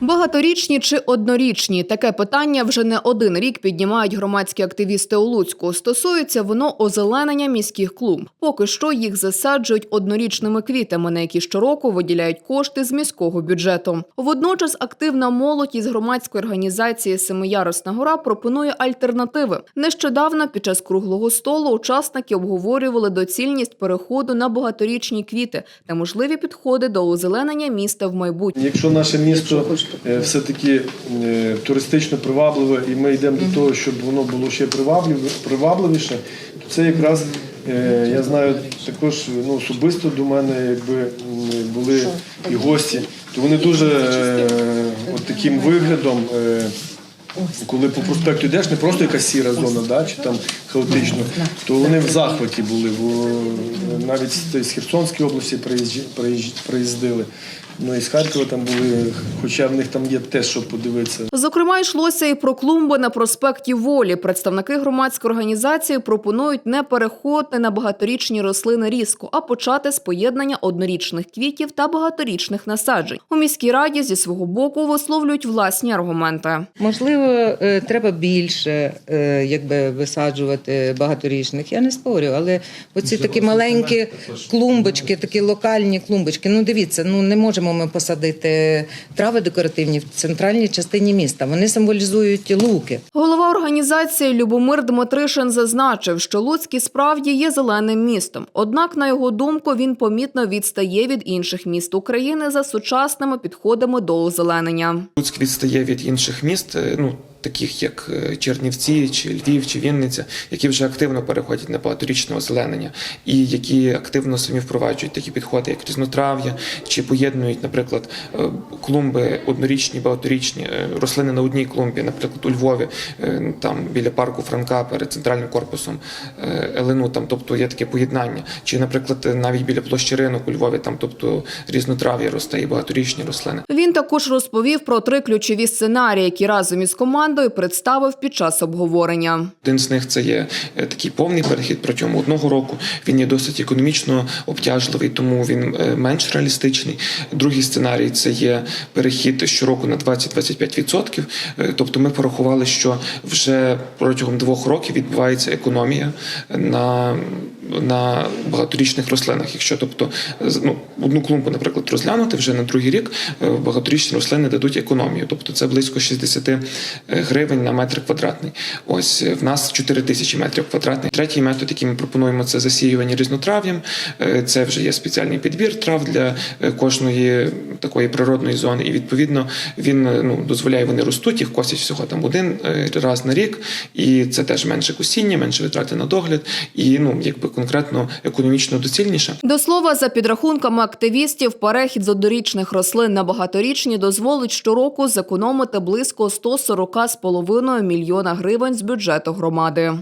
Багаторічні чи однорічні таке питання вже не один рік піднімають громадські активісти у Луцьку. Стосується воно озеленення міських клумб. Поки що їх засаджують однорічними квітами, на які щороку виділяють кошти з міського бюджету. Водночас активна молодь із громадської організації Семиярусна гора пропонує альтернативи. Нещодавно під час круглого столу учасники обговорювали доцільність переходу на багаторічні квіти та можливі підходи до озеленення міста в майбутньому. Якщо наше місто все-таки е, туристично привабливе, і ми йдемо до того, щоб воно було ще привабливіше, то це якраз е, я знаю також ну, особисто до мене, якби були і гості, то вони дуже е, от таким виглядом. е, коли по проспекту йдеш, не просто якась сіра зона, да, чи там хаотично, то вони в захваті були. Бо навіть з, Херсонської області приїздили. Ну і з Харкова там були, хоча в них там є те, що подивитися. Зокрема, йшлося і про клумби на проспекті Волі. Представники громадської організації пропонують не переходити на багаторічні рослини різко, а почати з поєднання однорічних квітів та багаторічних насаджень. У міській раді зі свого боку висловлюють власні аргументи. Можливо, е, треба більше е, якби висаджувати багаторічних. Я не спорю, але оці такі маленькі клумбочки, такі локальні клумбочки. Ну дивіться, ну не можемо ми посадити трави декоративні в центральній частині міста. Вони символізують луки. Голова організації Любомир Дмитришин зазначив, що Луцький справді є зеленим містом. Однак, на його думку, він помітно відстає від інших міст України за сучасними підходами до озеленення. Луцьк відстає від інших міст, е, ну таких як е, Чернівці, чи Львів, чи Вінниця, які вже активно переходять на багаторічне озеленення, і які активно самі впроваджують такі підходи, як різнотрав'я, чи поєднують, наприклад, е, клумби однорічні, багаторічні, е, рослини на одній клумбі, наприклад, у Львові, там біля парку Франка перед центральним корпусом Елену, там, тобто є таке поєднання, чи, наприклад, навіть біля площі ринок у Львові, там, тобто різнотрав'я росте і багаторічні рослини. Він також розповів про три ключові сценарії, які разом із командою представив під час обговорення. Один з них це є е, такий повний перехід протягом одного року. Він є досить економічно обтяжливий, тому він е, менш реалістичний. Другий сценарій це є перехід щороку на 20-25%. Е, Тобто ми порахували, що вже протягом двох років відбувається економія на, на багаторічних рослинах. Якщо тобто ну, одну клумбу, наприклад, розглянути вже на другий рік, е, багаторічні рослини дадуть економію. Тобто це близько 60 гривень на метр квадратний. Ось е, в нас 4 тисячі метрів квадратних. Третій метод, який ми пропонуємо, це засіювання різнотрав'ям. Е, Це вже є спеціальний підбір трав для е, кожної такої природної зони. І відповідно він е, ну дозволяє, вони ростуть, їх косять всього там один е, раз на рік, і це теж менше косіння, менше витрати на догляд, і ну якби конкретно економічно доцільніше. До слова, за підрахунками активістів, перехід з однорічних рослин на багаторічні дозволить щороку зекономити близько 140,5 мільйона гривень з бюджету громади.